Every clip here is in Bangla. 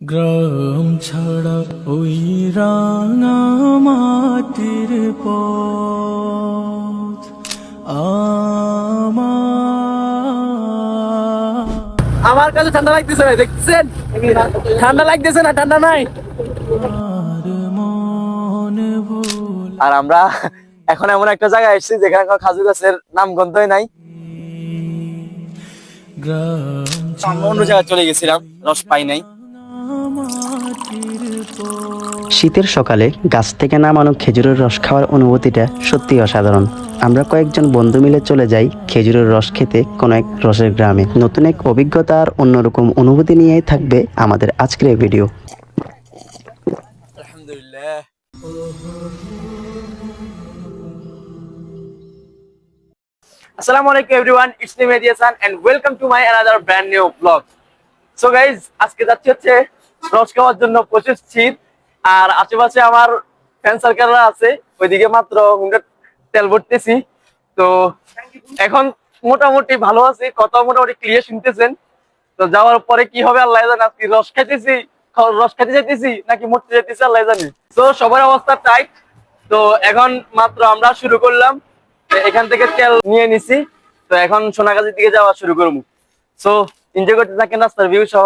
গ্রাম ছাড়া ওই রাঙা মাটির পথ আমার। কাছে ঠান্ডা লাগতেছে ভাই দেখছেন? ঠান্ডা লাগতেছে না ঠান্ডা নাই। আর আমরা এখন এমন একটা জায়গায় এসেছি যেখানে কোনো খাজুর গাছের নাম গন্ধই নাই। গ্রাম অন্য জায়গায় চলে গেছিলাম রস পাই নাই। শীতের সকালে গাছ থেকে নামানো খেজুরের রস খাওয়ার অনুভূতিটা সত্যি অসাধারণ। আমরা কয়েকজন বন্ধু মিলে চলে যাই খেজুরের রস খেতে কোনো এক রসের গ্রামে। নতুন এক অভিজ্ঞতা আর অন্যরকম অনুভূতি নিয়েই থাকবে আমাদের আজকের এই ভিডিও। আলহামদুলিল্লাহ। আসসালামু আলাইকুম everyone, it's me Mehedi Hasan and welcome to my another brand new blog so guys আজকে যাচ্ছি হচ্ছে রস খাওয়ার জন্য প্রচুর শীত। আর আশেপাশে আমার ফ্যান সার্কেলরা আছে, ওইদিকে মাত্র তেল ভরতেছি। তো এখন মোটামুটি ভালো আছি কথা মোটামুটি ক্লিয়ার শুনতেছেন। তো যাওয়ার পরে কি হবে আল্লাহ জানে, আজকে রস খাইতেছি রস খাইতে যাইতেছি, নাকি মরতে যাইতেছি আল্লাহ জানে। তো সবার অবস্থা টাইট তো এখন মাত্র আমরা শুরু করলাম এখান থেকে তেল নিয়ে নিছি। তো এখন সোনাগাছির দিকে যাওয়া শুরু করব। সো এনজয় করতে থাকেন রাস্তার ভিউ সহ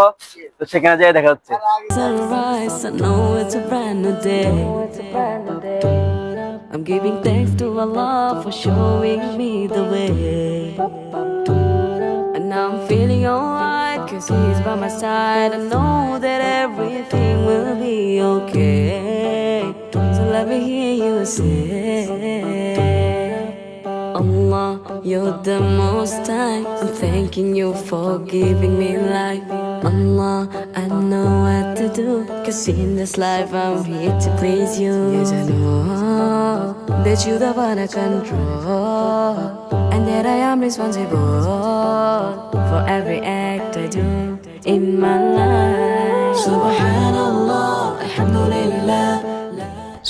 তো সেখানে যাই দেখা হচ্ছে sunrise. I know it's a brand new day. I'm giving thanks to Allah for showing me the way. And now I'm feeling alright, cause He's by my side. I know that everything will be okay. So let me hear you say. Allah, you're the most high. I'm thanking you for giving me life. Allah, I know what to do. Cause in this life I'm here to please you. Yes, I know that you're the one I control. And that I am responsible for every act I do in my life. Subhanallah, Alhamdulillah.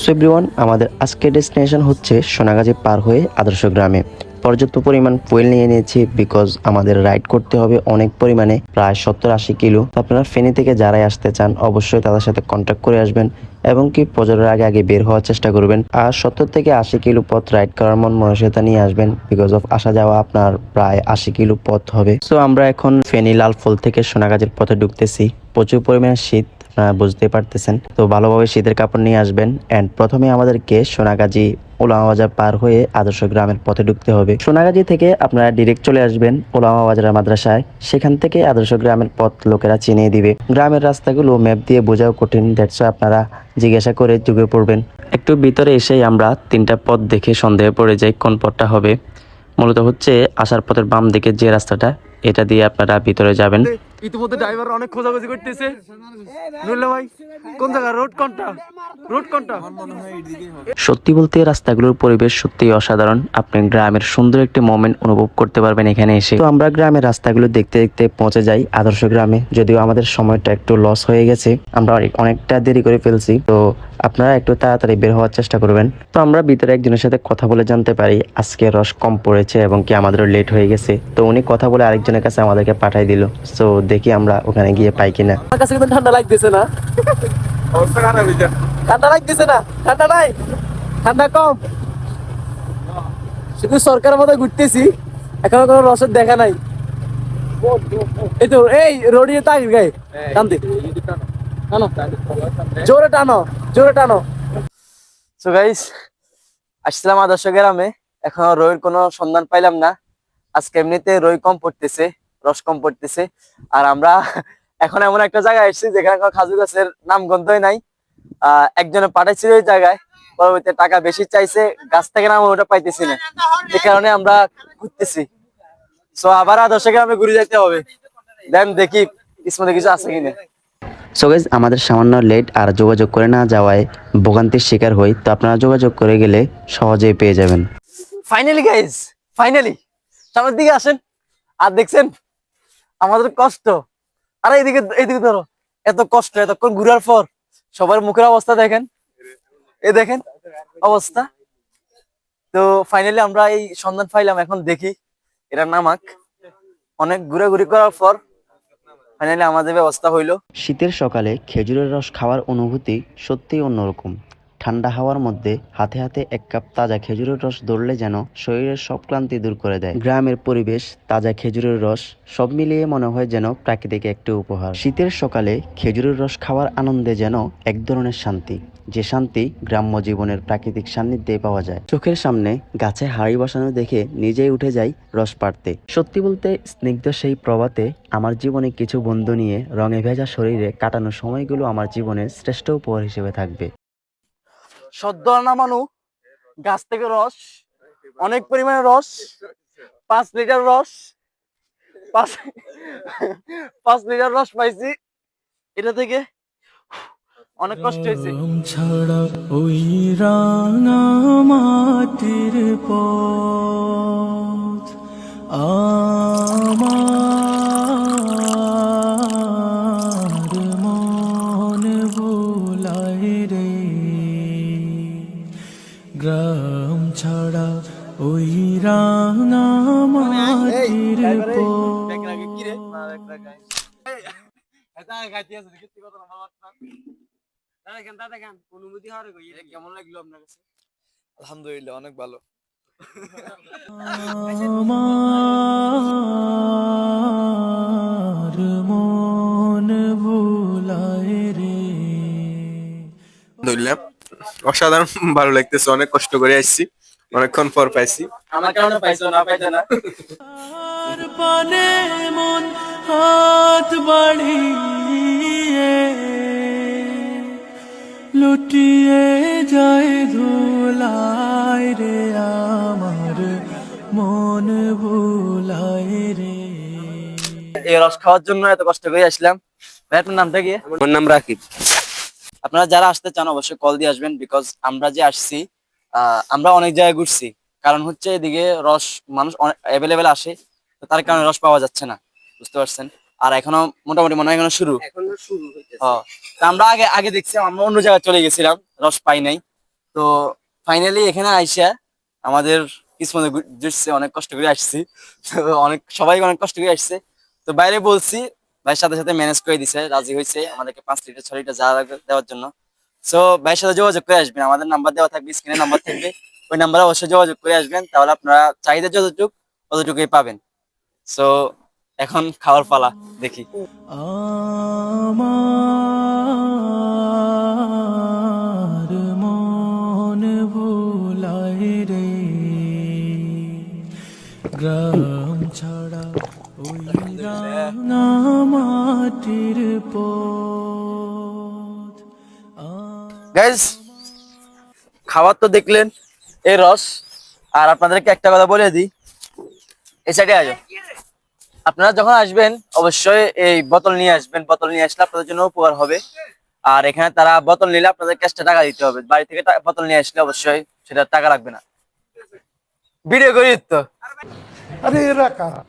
So everyone আমাদের আজকের ডেস্টিনেশন হচ্ছে সোনাগাজী পার হয়ে আদর্শ গ্রামে পর্যাপ্ত পরিমাণ ফুয়েল নিয়ে নিয়েছি বিকজ আমাদের রাইড করতে হবে অনেক পরিমাণে, প্রায় সত্তর আশি কিলো। তো আপনারা ফেনী থেকে যারাই আসতে চান, অবশ্যই তাদের সাথে কন্ট্যাক্ট করে আসবেন এবং কি প্রজরের আগে আগে বের হওয়ার চেষ্টা করবেন। আর সত্তর থেকে আশি কিলো পথ রাইড করার মন মানসিকতা নিয়ে আসবেন বিকজ অফ আসা যাওয়া আপনার প্রায় আশি কিলো পথ হবে। সো আমরা এখন ফেনী লালফল থেকে সোনাগাজীর পথে ঢুকতেছি। প্রচুর পরিমাণে শীত আপনারা বুঝতে পারতেছেন। তো ভালোভাবে শীতের কাপড় নিয়ে আসবেন। এন্ড প্রথমে আমাদেরকে সোনাগাজী ওলামা বাজার পার হয়ে আদর্শ গ্রামের পথে ঢুকতে হবে। সোনাগাজী থেকে আপনারা ডিরেক্ট চলে আসবেন ওলামা বাজার মাদ্রাসায়। সেখান থেকে আদর্শ গ্রামের পথ লোকেরা চিনিয়ে দিবে। গ্রামের রাস্তাগুলো ম্যাপ দিয়ে বোঝাও কঠিন। দ্যাটস আপনারা জিজ্ঞাসা করে যুগে পড়বেন। একটু ভিতরে এসেই আমরা তিনটা পথ দেখে সন্দেহে পড়ে যাই কোন পথটা হবে। মূলত হচ্ছে আসার পথের বাম দিকে যে রাস্তাটা, এটা দিয়ে আপনারা ভিতরে যাবেন। ইতিমধ্যে ড্রাইভার অনেক খোঁজাখুঁজি করতেছে। ভাই, কোন জায়গা? রোড কোনটা? রোড কোনটা? সত্যি বলতে রাস্তাগুলোর পরিবেশ সত্যি অসাধারণ। আপনি গ্রামের সুন্দর একটি মোমেন্ট অনুভব করতে পারবেন এখানে এসে। তো আমরা গ্রামের রাস্তাগুলো দেখতে দেখতে পৌঁছে যাই আদর্শ গ্রামে। যদিও আমাদের সময়টা একটু লস হয়ে গেছে, আমরা অনেকটা দেরি করে ফেলছি। তো আপনারা একটু তাড়াতাড়ি বের হওয়ার চেষ্টা করবেন। তো আমরা ভিতরে একজনের সাথে কথা বলে জানতে পারি, আজকে রস কম পড়েছে এবং কি আমাদেরও লেট হয়ে গেছে। তো উনি কথা বলে আরেকজনের কাছে আমাদেরকে পাঠাই দিল। তো দেখি আমরা ওখানে গিয়ে পাই কিনা। আমার কাছে কিন্তু ঠান্ডা লাগতেছে না। ঠান্ডা লাগতেছে না ঠান্ডা নাই। ঠান্ডা কম। শুধু সরকার মতো ঘুরতেছি এখনও কোনো রসদ দেখা নাই। এই তো এই রোডিয়ে তাক গায়ে। টানতে টানো। জোরে টানো জোরে টানো। সো গাইস আসছিলাম আদর্শ গ্রামে। এখনও রইয়ের কোনো সন্ধান পাইলাম না। আজকে এমনিতে রই কম পড়তেছে। রস কম পড়তেছে। আর আমরা এখন এমন একটা জায়গায় এসেছি যেখানে কোনো খাজুর গাছের নাম গন্ধই নাই। আহ একজনে পাঠাইছিল ওই জায়গায় পরবর্তীতে টাকা বেশি চাইছে গাছ থেকে নাম ওটা পাইতেছি না। এই কারণে আমরা ঘুরতেছি। সো আবার আদর্শ গ্রামে ঘুরে যেতে হবে। দেন দেখি কিসমতে কিছু আছে কিনা। সো গাইজ আমাদের সামান্য লেট আর যোগাযোগ করে না যাওয়ায় ভোগান্তির শিকার হই তো আপনারা যোগাযোগ করে গেলে সহজেই পেয়ে যাবেন। ফাইনালি গাইজ ফাইনালি সামনের দিকে আসেন। আর দেখছেন আমাদের কষ্ট। আরে এদিকে এদিকে ধরো। এত কষ্ট, এতক্ষণ ঘুরার পর সবার মুখের অবস্থা দেখেন। এ দেখেন অবস্থা। তো ফাইনালি আমরা এই সন্ধান পাইলাম, এখন দেখি এটা নামাক। অনেক ঘুরাঘুরি করার পর ফাইনালি আমাদের ব্যবস্থা হইল। শীতের সকালে খেজুরের রস খাওয়ার অনুভূতি সত্যিই অন্যরকম। ঠান্ডা হাওয়ার মধ্যে হাতে হাতে এক কাপ তাজা খেজুরের রস ধরলে যেন শরীরের সব ক্লান্তি দূর করে দেয়। গ্রামের পরিবেশ, তাজা খেজুরের রস, সব মিলিয়ে মনে হয় যেন প্রাকৃতিক একটি উপহার। শীতের সকালে খেজুরের রস খাওয়ার আনন্দে যেন এক ধরনের শান্তি, যে শান্তি গ্রাম্য জীবনের প্রাকৃতিক সান্নিধ্যে পাওয়া যায়। চোখের সামনে গাছে হাড়ি বসানো দেখে নিজেই উঠে যাই রস পাড়তে। সত্যি বলতে, স্নিগ্ধ সেই প্রভাতে আমার জীবনে কিছু বন্ধু নিয়ে রঙে ভেজা শরীরে কাটানো সময়গুলো আমার জীবনের শ্রেষ্ঠ উপহার হিসেবে থাকবে। সদ্য নামানো গাছ থেকে রস, অনেক পরিমাণে রস, পাঁচ লিটার রস, পাঁচ পাঁচ লিটার রস পাইছি। এটা থেকে অনেক কষ্ট হয়েছে। ছাড়া ওই রাঙা মাটির পথ আমার রাঙা মাটির পথ কেমন লাগল আপনার কাছে? আলহামদুলিল্লাহ অনেক ভালো। আমার মন ভোলায় রে। আলহামদুলিল্লাহ অসাধারণ ভালো লাগতেছে অনেক কষ্ট করে আসছি। অনেকক্ষণ পর পাইছি। আমার কেমন পাইছো না পাইছো না। মন হাত বাড়িয়ে লুটিয়ে যায় ধুলায় রে আমার মন ভুলায় রে। এই রস খাওয়ার জন্য এত কষ্ট করে আসলাম। ভাই আপনার নামটা কি? আমার নাম রাকিব। আপনারা যারা আসতে চান অবশ্যই কল দিয়ে আসবেন বিকজ আমরা যে আসছি আমরা অনেক জায়গায় ঘুরছি। কারণ হচ্ছে এদিকে রস মানুষ অ্যাভেলেবেল আসে তো তার কারণে রস পাওয়া যাচ্ছে না বুঝতে পারছেন? আর এখনও মোটামুটি মনে হয় এখনও শুরু। তা আমরা আগে আগে দেখছি আমরা অন্য জায়গায় চলে গেছিলাম রস পাই নাই। তো ফাইনালি এখানে আইসা আমাদের কিসমতে জুটছে অনেক কষ্ট করে আসছি। তো অনেক সবাই অনেক কষ্ট করে আসছে। তো বাইরে বলছি ভাইয়ের সাথে সাথে ম্যানেজ করে দিছে রাজি হয়েছে আমাদেরকে পাঁচ লিটার ছ লিটার যা দেওয়ার জন্য। সো ভাইয়ের সাথে যোগাযোগ করে আসবেন। আমাদের নাম্বার দেওয়া থাকবে স্ক্রিনে নাম্বার থাকবে। ওই নাম্বারে অবশ্যই যোগাযোগ করে আসবেন তাহলে আপনারা চাহিদা যতটুক ততটুকুই পাবেন। সো এখন খাওয়ার পালা দেখি। আমার মন ভোলায় রে গ্রাম ছাড়া ওই রাঙা মাটির পথ। গাইজ খাবার তো দেখলেন এই রস। আর আপনাদেরকে একটা কথা বলে দিই। এই সাইডে আসো। আপনারা যখন আসবেন অবশ্যই এই বোতল নিয়ে আসবেন। বোতল নিয়ে আসলে আপনাদের জন্য উপকার হবে। আর এখানে তারা বোতল নিলে আপনাদের ক্যাশটা টাকা দিতে হবে। বাড়ি থেকে বোতল নিয়ে আসলে অবশ্যই সেটা টাকা লাগবে না। ভিডিও করি তো। আরে এরা কারা?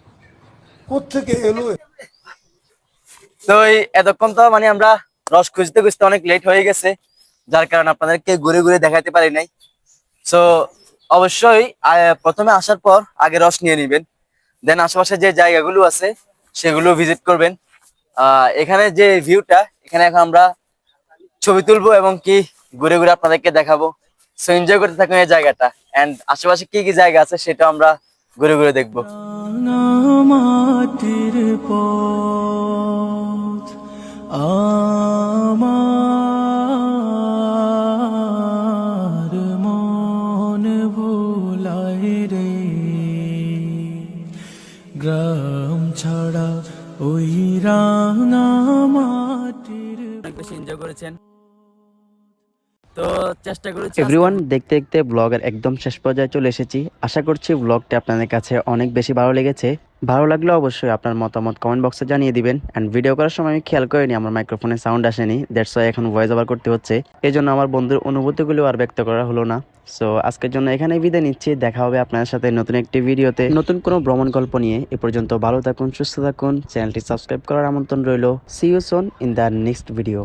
কোথেকে এলো? তো এতক্ষণ তো মানে আমরা রস খুঁজতে খুঁজতে অনেক লেট হয়ে গেছে। যার কারণে আপনাদেরকে ঘুরে ঘুরে দেখাতে পারি নাই। সো অবশ্যই প্রথমে আসার পর আগে রস নিয়ে নেবেন। দেন আশেপাশে যে জায়গাগুলো আছে, সেগুলো ভিজিট করবেন। এখানে যে ভিউটা এখানে এখন আমরা ছবি তুলবো এবং কি ঘুরে ঘুরে আপনাদেরকে দেখাবো। সো এনজয় করতে থাকুন এই জায়গাটা। এন্ড আশেপাশে কি কি জায়গা আছে সেটা আমরা ঘুরে ঘুরে দেখব। মাটির পথ আমার মাটির অনেক বেশি এনজয় করেছেন। তো চেষ্টা করেছি এভরিওয়ান দেখতে দেখতে ব্লগের একদম শেষ পর্যায়ে চলে এসেছি। আশা করছি ব্লগটি আপনাদের কাছে অনেক বেশি ভালো লেগেছে। ভালো লাগলে অবশ্যই আপনার মতামত কমেন্ট বক্সে জানিয়ে দিবেন। অ্যান্ড ভিডিও করার সময় আমি খেয়াল করিনি, আমার মাইক্রোফোনে সাউন্ড আসেনি। দ্যাটস ওয়াই এখন ভয়েস ওভার করতে হচ্ছে। এই জন্য আমার বন্ধুর অনুভূতিগুলো আর ব্যক্ত করা হলো না। সো আজকের জন্য এখানেই বিদায় নিচ্ছি। দেখা হবে আপনার সাথে নতুন একটি ভিডিওতে নতুন কোনো ভ্রমণ গল্প নিয়ে। এ পর্যন্ত ভালো থাকুন, সুস্থ থাকুন। চ্যানেলটি সাবস্ক্রাইব করার আমন্ত্রণ রইল। See you soon in the next video